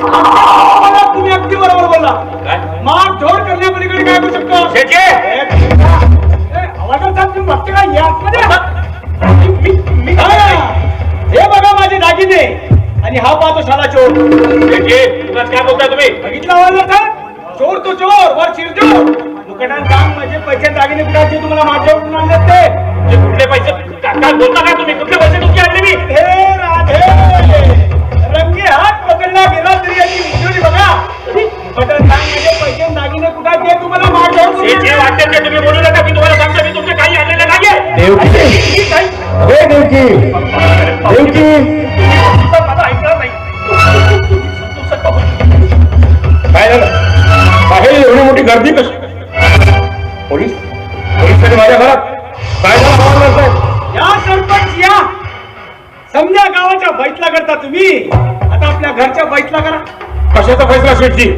बोला तुम्ही अगदी बरोबर बोला काय? मार झोड करण्या काय करू शकतो? का? यामध्ये हे. बघा माझे दागिने. आणि हा पाहतो शाला चोर. शेटे काय बोलताय तुम्ही? बघितला आवाज चोर तो चोर वर शिरजोर दुकानात काम म्हणजे पैसे दागिने कुठे तुम्हाला माझ्याकडून आणले ते कुठले पैसे? काय बोलता का तुम्ही? कुठले देवकी देवकी. काय झालं? बाहेर एवढी मोठी गर्दी कशी? पोलीस? पोलीस माझ्या घरात. काय झालं? या सरपंच या. समजा गावाच्या बैठला करता तुम्ही. आता आपल्या घरच्या बैठला करा. कशाचा फैसला शेठजी?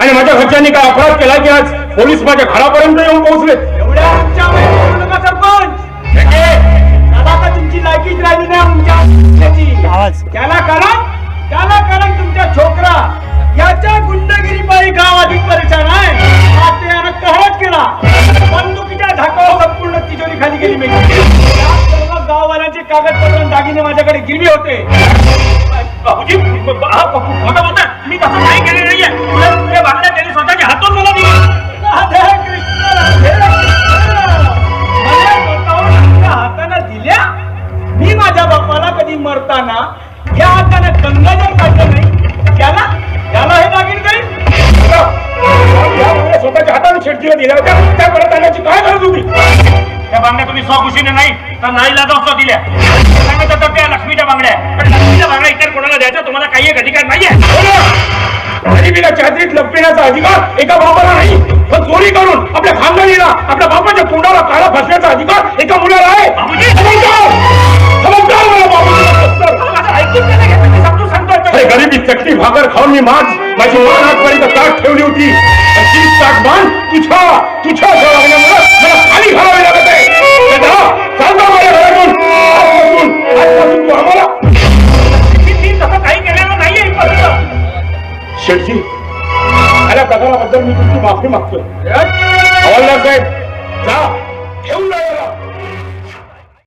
आणि माझ्या घरच्यांनी काय अपराध केला की आज पोलीस माझ्या घरापर्यंत येऊन पोहोचले एवढ्या सरपंच. कागदपत्र दागिने माझ्याकडे गिरवी होते. बाबूजी खोटं मी तसं नाही केले नाहीये. ते- ते बांगड्या त्यांनी स्वतःच्या हातून मला दिली. दिल्या? मी माझ्या बाप्पाला कधी मरताना या हाताने गंगाजल काढलं नाही त्याला त्याला हे दागिने जाईल स्वतःच्या हाताने दिल्या होत्या. त्या परत आणण्याची काय गरज होती? त्या बांगड्या तुम्ही स्वखुशीने नाही तर नाही लाजावतो दिल्या. सांगत होता त्या लक्ष्मीच्या बांगड्या पण लक्ष्मीच्या बांगड्या इतर कोणाला द्यायचा तुम्हाला काही एक अधिकार नाहीये. गरिबीला चादरीत लपविण्याचा अधिकार एका बापाला नाही. पण चोरी करून आपल्या खानदानीला आपल्या बापाच्या तोंडाला काळा फसण्याचा अधिकार एका मुलाला आहे. माझं अरे गरिबी चटणी भाकर खाऊन मी मान माझी मान आजपर्यंत ताट ठेवली होती. तीच ताट मान तुझ्या तुझ्या शेठजी. आल्या प्रकाराबद्दल मी तुमची माफी मागतोय. हवालदार साहेब जा.